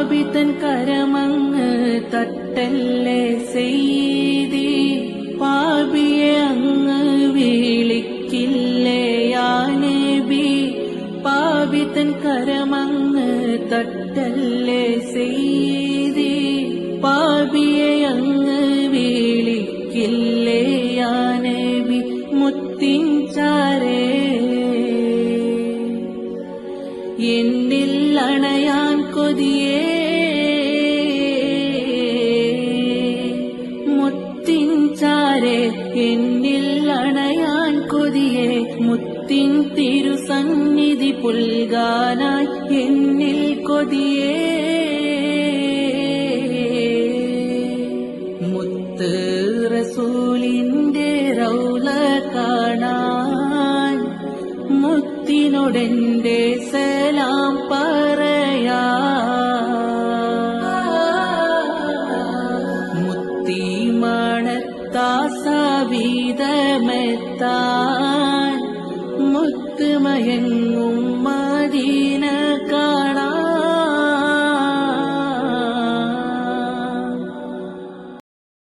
പാപിതൻ കരമങ്ങ് തട്ടല്ലേ ചെയ്തി. പാപിയെ അങ്ങ് വിളിക്കില്ലേ യാനബി പാപിതൻ കരമങ്ങ് തട്ടല്ലേ ചെയ്തി. പാപിയെ അങ്ങ് വിളിക്കില്ലേ യാനബി മുത്തിൻ ചാരേ. എന്നിൽ അണയാൻ കൊതിയേ. മുത്തിൻ ചാരെ എന്നിൽ അണയാൻ കൊതിയെ. മുത്തിൻ തിരുസന്നിധി പുൽകാനായി എന്നിൽ കൊതിയേ. മുത്ത് റസൂലിന്റെ റൗല കാണാൻ മുത്തിനോടെന്റെ താസാവീതമെത്താൻ മുത്തുമയങ്ങും